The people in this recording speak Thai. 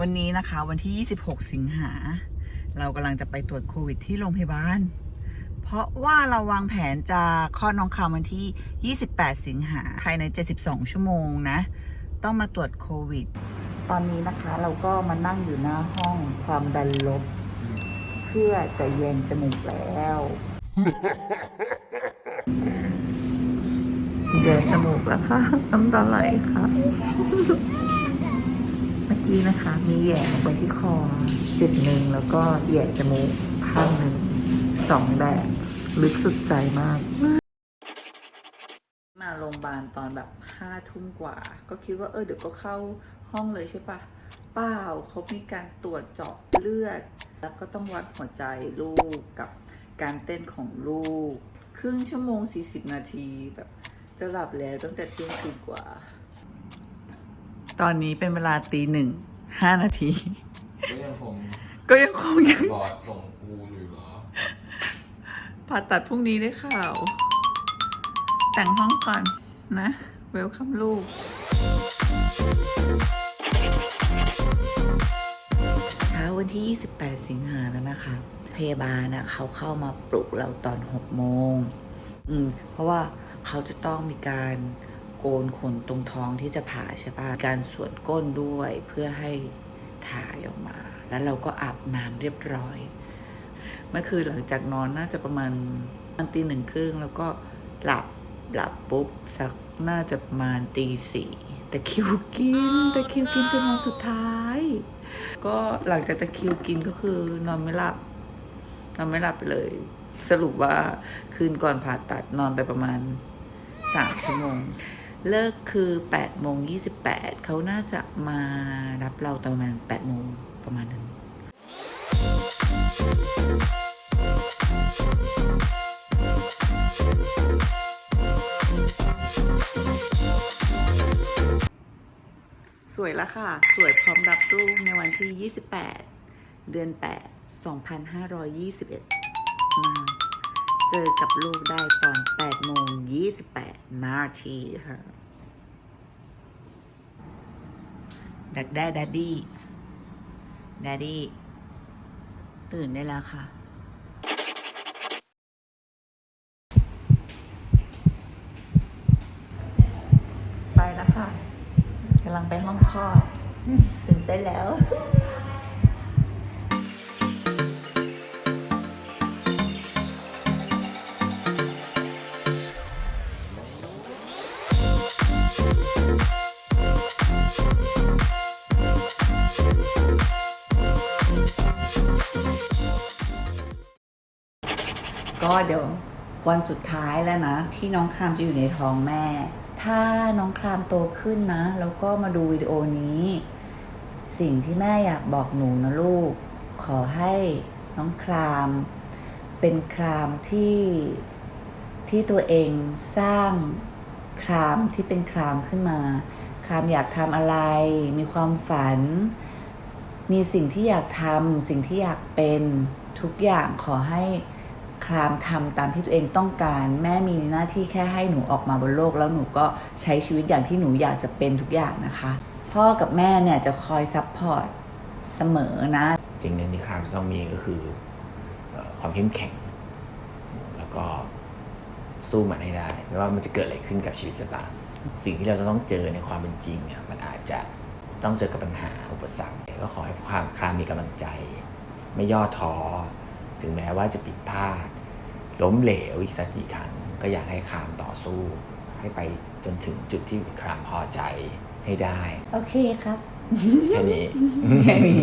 วันนี้นะคะวันที่ 26 สิงหา เรากำลังจะไปตรวจโควิดที่โรงพยาบาล เพราะว่าเราวางแผนจะคลอดน้องคำวันที่ 28 สิงหาภายใน 72 ชั่วโมงนะ ต้องมาตรวจโควิด ตอนนี้นะคะเราก็มานั่งอยู่หน้าห้องความดันลบ เพื่อจะเย็นจมูกแล้ว เย็นจมูกแล้วค่ะน้ำตาไหลค่ะ กี้นะคะ มีแหย่ลงไปที่คอจุดหนึ่งแล้วก็แหย่จมูกข้างหนึ่งสองแบบลึกสุดใจมาก มาโรงพยาบาลตอนแบบห้าทุ่มกว่า ก็คิดว่าเออเดี๋ยวก็เข้าห้องเลยใช่ปะเปล่าเขามีการตรวจเจาะเลือด แล้วก็ต้องวัดหัวใจลูกกับการเต้นของลูก ครึ่งชั่วโมง 40 นาทีแบบจะหลับแล้วตั้งแต่เที่ยงคืนกว่า ตอนนี้เป็นเวลาตีหนึ่งห้านาที ก็ยังคงก็ยังคงยังบอดส่งครูอยู่เหรอ ผ่าตัดพรุ่งนี้ได้ข่าว แต่งห้องก่อนนะ เวลคัมลูกเช้าวันที่ 28 สิงหาแล้วนะคะ พยาบาลนะเขาเข้ามาปลุกเราตอน 6 โมง อืม เพราะว่าเขาจะต้องมีการ โกนขนตรงท้องที่จะผ่าใช่ปะการสวนก้นด้วยเพื่อให้ถ่ายออกมา แล้วเราก็อาบน้ำเรียบร้อย เมื่อคืนหลังจากนอนน่าจะประมาณตีหนึ่งครึ่งแล้วก็หลับหลับปุ๊บสักน่าจะประมาณตีสี่แต่คิวกินแต่คิวกินจนวันสุดท้าย ก็หลังจากตะคิวกินก็คือนอนไม่หลับนอนไม่หลับไปเลย สรุปว่าคืนก่อนผ่าตัดนอนไปประมาณสามชั่วโมง เลิกคือแปดโมงยี่สิบแปดเขาน่าจะมารับเราประมาณแปดโมงประมาณนั้น สวยแล้วค่ะ สวยพร้อมรับลูกในวันที่ 28 เดือน 8 2521นะคะ เจอกับลูกได้ตอน8โมง28 นาทีค่ะดักได้ดัดดี้ดัดดี้ตื่นได้แล้วค่ะ ไปแล้วค่ะกำลังไปห้องคลอดตื่นเต้นแล้ว ก็เดี๋ยววันสุดท้ายแล้วนะ ที่น้องครามจะอยู่ในท้องแม่ ถ้าน้องครามโตขึ้นนะ แล้วก็มาดูวิดีโอนี้ สิ่งที่แม่อยากบอกหนูนะลูก ขอให้น้องคราม เป็นครามที่ที่ตัวเองสร้างครามที่เป็นครามขึ้นมา ครามอยากทำอะไร มีความฝัน มีสิ่งที่อยากทำสิ่งที่อยากเป็นทุกอย่างขอให้ ลามทำตามที่ตัวเองต้องการ แม่มีหน้าที่แค่ให้หนูออกมาบนโลก แล้วหนูก็ใช้ชีวิตอย่างที่หนูอยากจะเป็นทุกอย่างนะคะ พ่อกับแม่เนี่ยจะคอยซัพพอร์ตเสมอนะ สิ่งหนึ่งที่ครามจะต้องมีก็คือความเข้มแข็ง แล้วก็สู้มันให้ได้ไม่ว่ามันจะเกิดอะไรขึ้นกับชีวิตก็ตามสิ่งที่เราจะต้องเจอในความเป็นจริงเนี่ยมันอาจจะต้องเจอกับปัญหาอุปสรรคก็ขอให้ความครามมีกำลังใจ ไม่ย่อท้อถึงแม้ว่าจะผิดพลาด ล้มเหลวอีกสักกี่ครั้งก็อยากให้ครามต่อสู้ ให้ไปจนถึงจุดที่ครามพอใจให้ได้ โอเคครับ แค่นี้แค่นี้